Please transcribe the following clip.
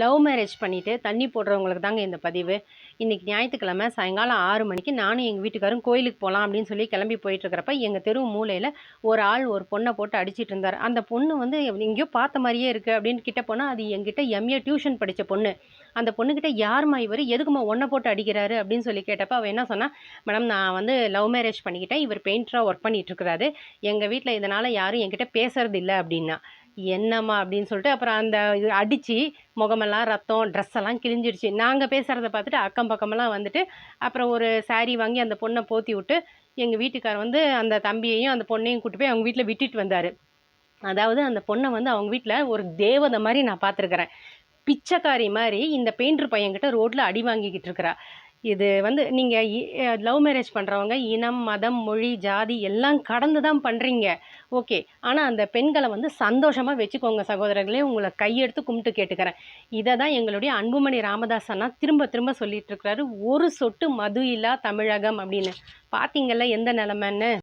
Love marriage பண்ணிவிட்டு தண்ணி போடுறவங்களுக்கு தாங்க இந்த பதிவு. இன்றைக்கி ஞாயிற்றுக்கிழமை சாயங்காலம் ஆறு மணிக்கு நானும் எங்கள் வீட்டுக்காரும் கோயிலுக்கு போகலாம் அப்படின்னு சொல்லி கிளம்பி போயிட்டுருக்கிறப்ப எங்கள் தெரு மூலையில் ஒரு ஆள் ஒரு பொண்ணை போட்டு அடிச்சிட்டு இருந்தார். அந்த பொண்ணு வந்து எங்கேயோ பார்த்த மாதிரியே இருக்குது அப்படின்னு கிட்ட போனால் அது எங்கிட்ட எம்ஏ டியூஷன் படித்த பொண்ணு. அந்த பொண்ணுக்கிட்ட யாரும்மா இவர்? எதுக்குமா ஒன்றை போட்டு அடிக்கிறாரு? அப்படின்னு சொல்லி கேட்டப்ப அவள் என்ன சொன்னால் மேடம் நான் வந்து லவ் மேரேஜ் பண்ணிக்கிட்டேன். இவர் பெயிண்டராக ஒர்க் பண்ணிகிட்ருக்கிறாரு எங்கள் வீட்டில் இதனால் யாரும் என்கிட்ட பேசுறது இல்லை அப்படின்னா. என்னம்மா அப்படின்னு சொல்லிட்டு அப்புறம் அந்த இது அடித்து முகமெல்லாம் ரத்தம் ட்ரெஸ் எல்லாம் கிழிஞ்சிடுச்சு. நாங்கள் பேசுகிறத பார்த்துட்டு அக்கம் பக்கமெல்லாம் வந்துட்டு அப்புறம் ஒரு சாரீ வாங்கி அந்த பொண்ணை போற்றி விட்டு எங்கள் வீட்டுக்கார் வந்து அந்த தம்பியையும் அந்த பொண்ணையும் கூட்டி போய் அவங்க வீட்டில் விட்டுட்டு வந்தார். அதாவது அந்த பொண்ணை வந்து அவங்க வீட்டில் ஒரு தேவதை மாதிரி நான் பார்த்துருக்குறேன். பிச்சைக்காரி மாதிரி இந்த பெயிண்டர் பையன்கிட்ட ரோட்டில் அடி வாங்கிக்கிட்டு இருக்கிறா. இது வந்து நீங்கள் லவ் மேரேஜ் பண்ணுறவங்க இனம் மதம் மொழி ஜாதி எல்லாம் கடந்து தான் பண்ணுறீங்க ஓகே. ஆனால் அந்த பெண்களை வந்து சந்தோஷமாக வச்சுக்கோங்க சகோதரர்களே. உங்களை கையெடுத்து கும்பிட்டு கேட்டுக்கிறேன். இதை தான் எங்களுடைய அன்புமணி ராமதாஸ் அண்ணா திரும்ப திரும்ப சொல்லிட்டு இருக்கிறாரு. ஒரு சொட்டு மது இல்லா தமிழகம் அப்படின்னு. பார்த்தீங்கல்ல எந்த நிலமைன்னு?